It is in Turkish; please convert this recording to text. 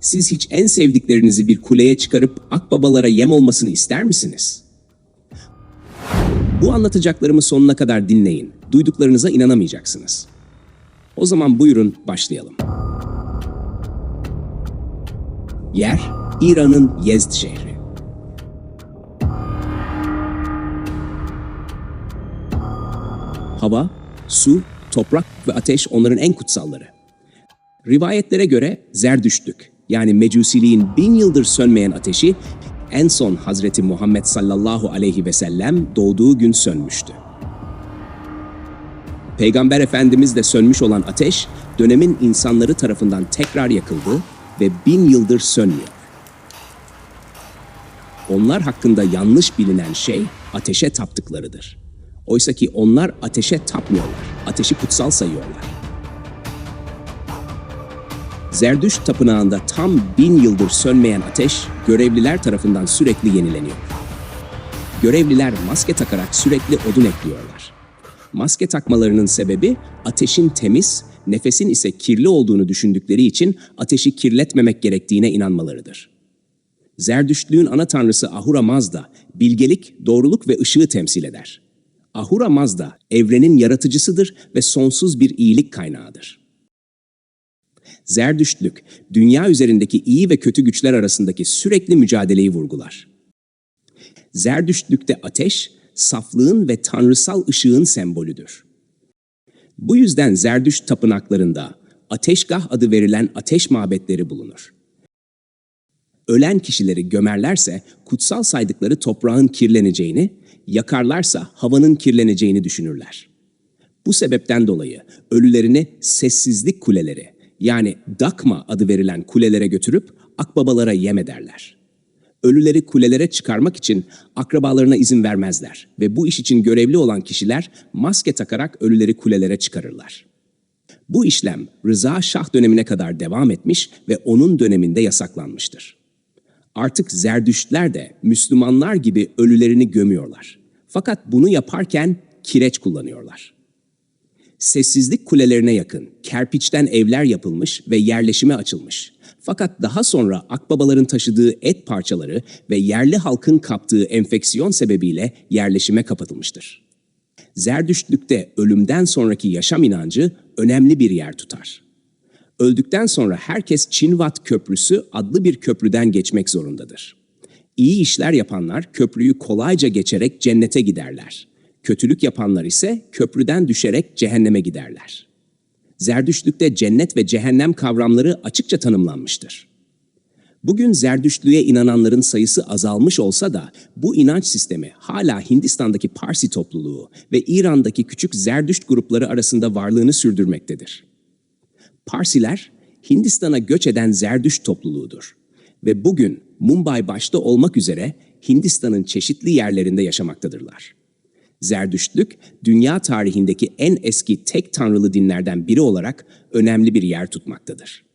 Siz hiç en sevdiklerinizi bir kuleye çıkarıp akbabalara yem olmasını ister misiniz? Bu anlatacaklarımı sonuna kadar dinleyin. Duyduklarınıza inanamayacaksınız. O zaman buyurun başlayalım. Yer, İran'ın Yezd şehri. Hava, su, toprak ve ateş onların en kutsalları. Rivayetlere göre Zerdüştlük yani Mecusiliğin bin yıldır sönmeyen ateşi en son Hazreti Muhammed sallallahu aleyhi ve sellem doğduğu gün sönmüştü. Peygamber Efendimiz de sönmüş olan ateş dönemin insanları tarafından tekrar yakıldı ve bin yıldır sönmüyor. Onlar hakkında yanlış bilinen şey ateşe taptıklarıdır. Oysa ki onlar ateşe tapmıyorlar, ateşi kutsal sayıyorlar. Zerdüş tapınağında tam bin yıldır sönmeyen ateş görevliler tarafından sürekli yenileniyor. Görevliler maske takarak sürekli odun ekliyorlar. Maske takmalarının sebebi ateşin temiz, nefesin ise kirli olduğunu düşündükleri için ateşi kirletmemek gerektiğine inanmalarıdır. Zerdüştlüğün ana tanrısı Ahura Mazda, bilgelik, doğruluk ve ışığı temsil eder. Ahura Mazda, evrenin yaratıcısıdır ve sonsuz bir iyilik kaynağıdır. Zerdüştlük, dünya üzerindeki iyi ve kötü güçler arasındaki sürekli mücadeleyi vurgular. Zerdüştlükte ateş, saflığın ve tanrısal ışığın sembolüdür. Bu yüzden Zerdüşt tapınaklarında ateşgah adı verilen ateş mabetleri bulunur. Ölen kişileri gömerlerse kutsal saydıkları toprağın kirleneceğini, yakarlarsa havanın kirleneceğini düşünürler. Bu sebepten dolayı ölülerini sessizlik kuleleri yani dakma adı verilen kulelere götürüp akbabalara yem ederler. Ölüleri kulelere çıkarmak için akrabalarına izin vermezler ve bu iş için görevli olan kişiler maske takarak ölüleri kulelere çıkarırlar. Bu işlem Rıza Şah dönemine kadar devam etmiş ve onun döneminde yasaklanmıştır. Artık Zerdüştler de Müslümanlar gibi ölülerini gömüyorlar. Fakat bunu yaparken kireç kullanıyorlar. Sessizlik kulelerine yakın kerpiçten evler yapılmış ve yerleşime açılmış. Fakat daha sonra akbabaların taşıdığı et parçaları ve yerli halkın kaptığı enfeksiyon sebebiyle yerleşime kapatılmıştır. Zerdüştlükte ölümden sonraki yaşam inancı önemli bir yer tutar. Öldükten sonra herkes Çinvat Köprüsü adlı bir köprüden geçmek zorundadır. İyi işler yapanlar köprüyü kolayca geçerek cennete giderler. Kötülük yapanlar ise köprüden düşerek cehenneme giderler. Zerdüştlükte cennet ve cehennem kavramları açıkça tanımlanmıştır. Bugün Zerdüştlüğe inananların sayısı azalmış olsa da bu inanç sistemi hala Hindistan'daki Parsi topluluğu ve İran'daki küçük Zerdüşt grupları arasında varlığını sürdürmektedir. Parsiler, Hindistan'a göç eden Zerdüşt topluluğudur ve bugün Mumbai başta olmak üzere Hindistan'ın çeşitli yerlerinde yaşamaktadırlar. Zerdüştlük, dünya tarihindeki en eski tek tanrılı dinlerden biri olarak önemli bir yer tutmaktadır.